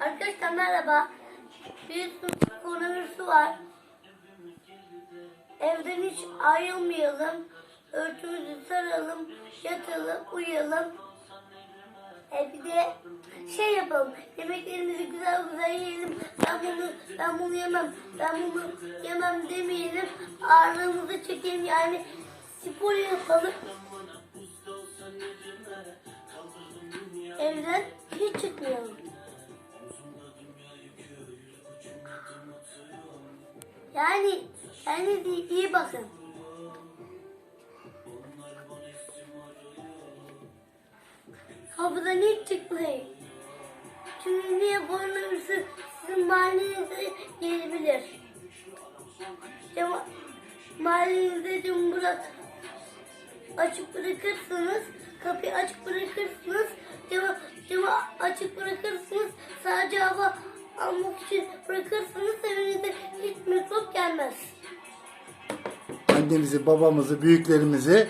Arkadaşlar merhaba. Bir koronavirüsü var. Evden hiç ayrılmayalım. Örtümüzü saralım. Yatalım, uyuyalım. E bir de şey yapalım. Yemeklerimizi güzel güzel yiyelim. Ben bunu ben bunu yemem. Ben bunu yemem demeyelim. Ağırlığımızı çekelim yani spor yapalım. Evden hiç çıkmayalım. Yani kendinize iyi bakın. Kapıdan hiç çıkmayın. Çünkü niye koronavirüsü sizin mahallenize gelebilir. Cama, mahallenizde cam bırak, açık bırakırsınız, kapıyı açık bırakırsınız, camı, camı açık bırakırsınız, sadece hava almak için bırakırsınız, evinize hiç gelmez. Annemizi, babamızı, büyüklerimizi